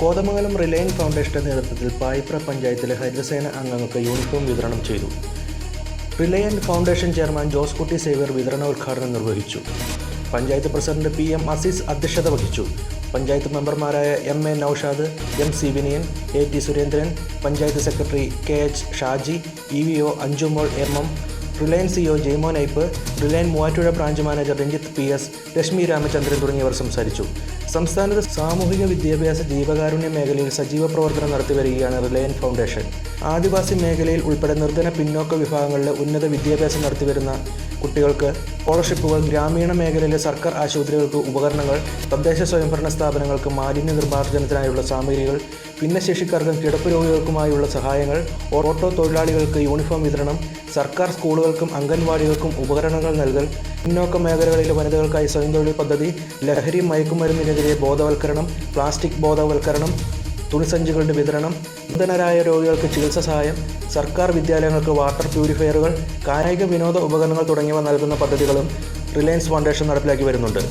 Kothamangalam Reliance ഫൗണ്ടേഷന്റെ നേതൃത്വത്തിൽ പായിപ്ര പഞ്ചായത്തിലെ ഹരിതസേന അംഗങ്ങൾക്ക് യൂണിഫോം വിതരണം ചെയ്തു. റിലയൻസ് ഫൗണ്ടേഷൻ ചെയർമാൻ ജോസ് കുട്ടി സേവ്യർ വിതരണോദ്ഘാടനം നിർവഹിച്ചു. Panchayat president P M Azeez അധ്യക്ഷത വഹിച്ചു. പഞ്ചായത്ത് മെമ്പർമാരായ M A Naushad M C Viniyan A T Surendran panchayat secretary K H Shaji E V O Anjumol M M Reliance CO Jaimon Aipe Reliance Muvattupuzha branch manager Ranjith P S Lakshmi Ramachandran തുടങ്ങിയവർ സംസാരിച്ചു. സംസ്ഥാനത്ത് സാമൂഹിക വിദ്യാഭ്യാസ ജീവകാരുണ്യ മേഖലയിൽ സജീവ പ്രവർത്തനം നടത്തിവരികയാണ് റിലയൻ ഫൗണ്ടേഷൻ. ആദിവാസി മേഖലയിൽ ഉൾപ്പെടെ നിർധന പിന്നോക്ക വിഭാഗങ്ങളിലെ ഉന്നത വിദ്യാഭ്യാസം നടത്തിവരുന്ന കുട്ടികൾക്ക് സ്കോളർഷിപ്പുകൾ ഗ്രാമീണ മേഖലയിലെ സർക്കാർ ആശുപത്രികൾക്ക് ഉപകരണങ്ങൾ തദ്ദേശ സ്വയംഭരണ സ്ഥാപനങ്ങൾക്ക് മാലിന്യ നിർമ്മാർജനത്തിനായുള്ള സാമഗ്രികൾ ഭിന്നശേഷിക്കാർക്കും കിടപ്പ് രോഗികൾക്കുമായുള്ള സഹായങ്ങൾ ഓട്ടോ തൊഴിലാളികൾക്ക് യൂണിഫോം വിതരണം സർക്കാർ സ്കൂളുകൾക്കും അംഗൻവാടികൾക്കും ഉപകരണങ്ങൾ നൽകൽ പിന്നോക്ക മേഖലകളിലെ വനിതകൾക്കായി സ്വയം തൊഴിൽ പദ്ധതി ലഹരി മയക്കുമരുന്നിനെതിരെ ബോധവൽക്കരണം പ്ലാസ്റ്റിക് ബോധവൽക്കരണം തുണിസഞ്ചികളുടെ വിതരണം നൂതനരായ രോഗികൾക്ക് ചികിത്സ സഹായം സർക്കാർ വിദ്യാലയങ്ങൾക്ക് വാട്ടർ പ്യൂരിഫയറുകൾ കായിക വിനോദ ഉപകരണങ്ങൾ തുടങ്ങിയവ നൽകുന്ന പദ്ധതികളും റിലയൻസ് ഫൗണ്ടേഷൻ നടപ്പിലാക്കി വരുന്നുണ്ട്.